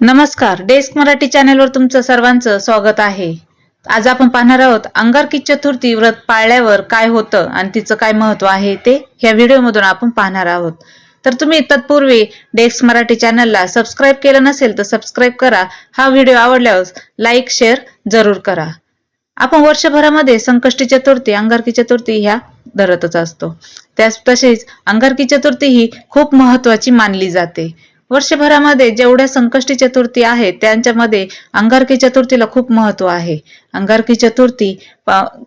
नमस्कार. डेस्क मराठी चॅनेलवर तुमचं सर्वांचं स्वागत आहे. आज आपण पाहणार आहोत अंगारकी चतुर्थी व्रत पाळल्यावर काय होतं आणि तिचं काय महत्त्व आहे ते ह्या व्हिडिओमधून आपण पाहणार आहोत. तर तुम्ही तत्पूर्वी डेस्क मराठी चॅनलला सबस्क्राईब केलं नसेल तर सबस्क्राईब करा. हा व्हिडिओ आवडल्यास लाईक शेअर जरूर करा. आपण वर्षभरामध्ये संकष्टी चतुर्थी अंगारकी चतुर्थी ह्या धरतच असतो. त्याच तसेच अंगारकी चतुर्थी ही खूप महत्वाची मानली जाते. वर्षभरामध्ये जेवढ्या संकष्टी चतुर्थी आहेत त्यांच्यामध्ये अंगारकी चतुर्थीला खूप महत्त्व आहे. अंगारकी चतुर्थी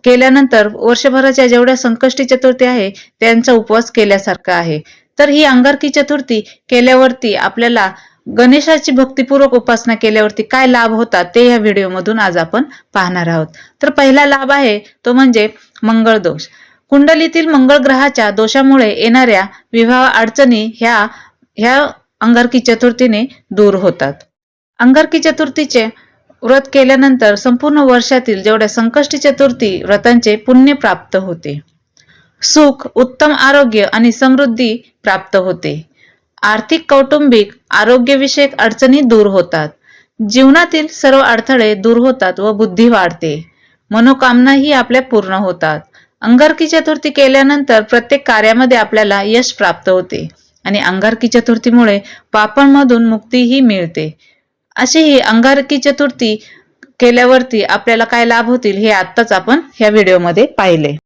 केल्यानंतर वर्षभराच्या जेवढ्या संकष्टी चतुर्थी आहे त्यांचा उपवास केल्यासारखा आहे. तर ही अंगारकी चतुर्थी केल्यावरती आपल्याला गणेशाची भक्तिपूर्वक उपासना केल्यावरती काय लाभ होतात ते या व्हिडिओमधून आज आपण पाहणार आहोत. तर पहिला लाभ आहे तो म्हणजे मंगळ दोष. कुंडलीतील मंगळ ग्रहाच्या दोषामुळे येणाऱ्या विवाह अडचणी ह्या ह्या अंगारकी चतुर्थीने दूर होतात. अंगारकी चतुर्थीचे व्रत केल्यानंतर संपूर्ण वर्षातील जेवढ्या संकष्टी चतुर्थी व्रतांचे पुण्य प्राप्त होते. सुख उत्तम आरोग्य आणि समृद्धी प्राप्त होते. आर्थिक कौटुंबिक आरोग्यविषयक अडचणी दूर होतात. जीवनातील सर्व अडथळे दूर होतात व बुद्धी वाढते. मनोकामनाही आपल्या पूर्ण होतात. अंगारकी चतुर्थी केल्यानंतर प्रत्येक कार्यामध्ये आपल्याला यश प्राप्त होते. आणि अंगारकी चतुर्थीमुळे पापांमधून मुक्तीही मिळते. अशी ही अंगारकी चतुर्थी केल्यावरती आपल्याला काय लाभ होतील हे आत्ताच आपण ह्या व्हिडिओमध्ये पाहिले.